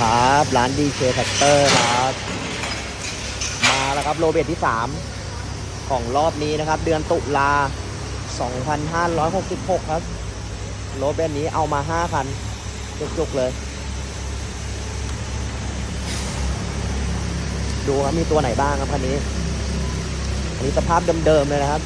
ครับ ร้าน DK Factor ครับ มาแล้วครับโรเบตที่ 3 ของรอบนี้นะครับ เดือนตุลา 2566 ครับ โรเบตนี้เอามา 5 คัน จุกๆเลย ดูครับ มีตัวไหนบ้างครับคันนี้ อันนี้สภาพเดิมๆเลยนะครับ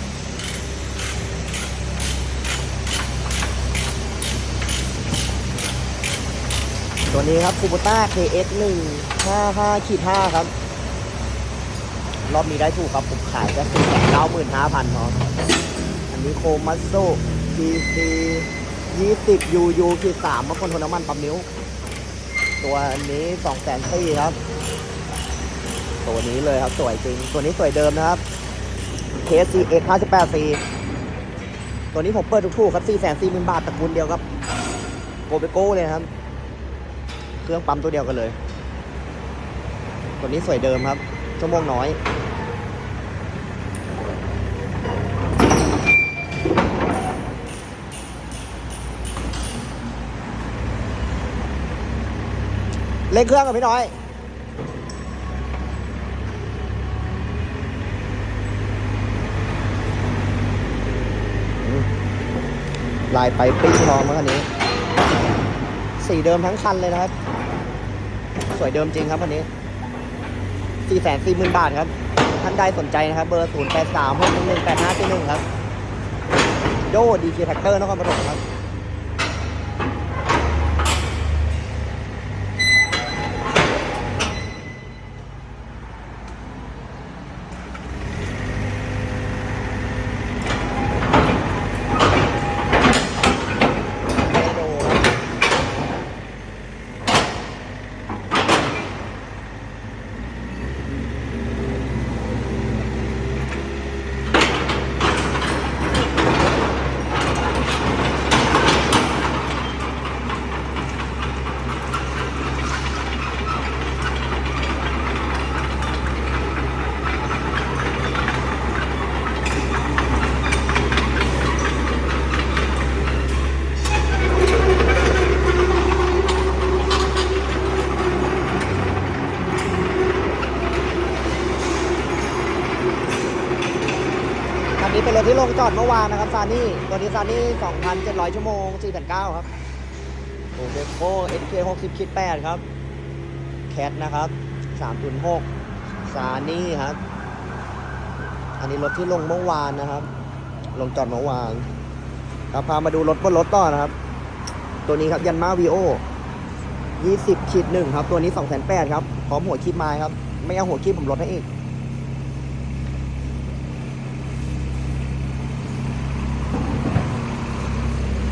ตัวนี้ครับคูบูต้า KS 1 5 5ขีด5ครับ รอบนี้ได้ถูกครับผมขายแค่สี่แสนเก้าหมื่นห้าพันพออันนี้โคมัสโซ TC 20 UU ขีด3บาคนทนน้ำมันปั๊มนิ้ว ตัวนี้สองแสนสี่ครับ ตัวนี้เลยครับ สวยจริง ตัวนี้สวยเดิมนะครับ KC X 58 C ตัวนี้ผมเปิดถูกๆครับ4 4 0 0 0 0 บาทตระกูลเดียวครับ โกเบโก้เลยครับ เครื่องปั๊มตัวเดียวกันเลย ตัวนี้สวยเดิมครับ ชั่วโมงน้อย เล่นเครื่องกับพี่น้อยลายไปปิ้งทองมาคันนี้ สีเดิมทั้งคันเลยนะครับ สวยเดิมจริงครับคันนี้สี่แสนสี่หมื่นบาทครับ ท่านใดสนใจนะครับ เบอร์ศูนย์แปดสามหกหนึ่งแปดห้าสี่หนึ่งครับ โดดีเจแท็กเตอร์นครปฐมครับ เมโดครับ คันนี้เป็นรถที่ลงจอดเมื่อวานนะครับซานี่ตัวนี้ซานี่2,700 ชั่วโมง 4.9 ครับโอเบโก้ SK 60คิด8ครับ แคทนะครับ306ซานี่ครับ อันนี้รถที่ลงเมื่อวานนะครับ ลงจอดเมื่อวานครับพามาดูรถบนรถต่อนะครับ ตัวนี้ครับยันมาวีโอ20ขีดหนึ่งครับ ตัวนี้2 8 0 0ครับ พร้อมหัวคีบไม้ครับ ไม่เอาหัวคีบผมลดให้อีก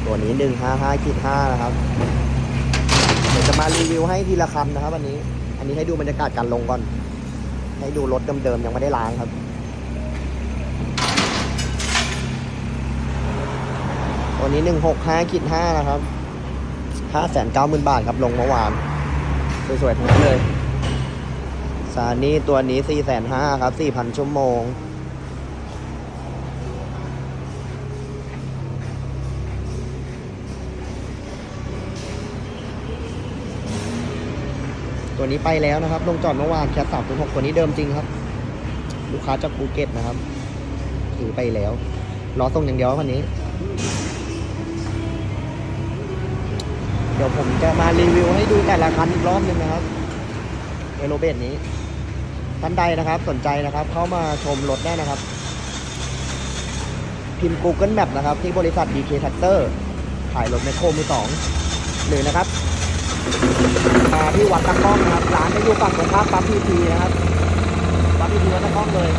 ตัวนี้หนึ่งห้าห้าขีดห้านะครับเดี๋ยวจะมารีวิวให้ทีละคันนะครับวันนี้ อันนี้ให้ดูบรรยากาศการลงก่อน ให้ดูรถเดิมๆยังไม่ได้ล้างครับตัวนี้หนึ่งหกห้าขีดห้านะครับห้าแสนเก้าหมื่นบาทครับลงเมื่อวานสวยๆทั้งนั้นเลยซานี่ตัวนี้สี่แสนห้าครับสี่พันชั่วโมง ตัวนี้ไปแล้วนะครับ ลงจอดเมื่อวานแคทสามหกตัวนี้เดิมจริงครับ ลูกค้าจากภูเก็ตนะครับ ถือไปแล้วรอส่งอย่างเดียวคันนี้ เดี๋ยวผมจะมารีวิวให้ดูแต่ละคันอีกรอบหนึงนะครับเอโรเบตนี้ท่านใดนะครับสนใจนะครับ เข้ามาชมรถได้นะครับ พิมพ์ Google Map นะครับ ที่บริษัท DK Tractor ขายรถแมคโครมือสองหรือนะครับ มาที่วัดตะก้องนะครับร้านจะอยู่ฝั่งตรงข้ามปั๊มพีทีนะครับปั๊มพีทีวัดตะก้องเลย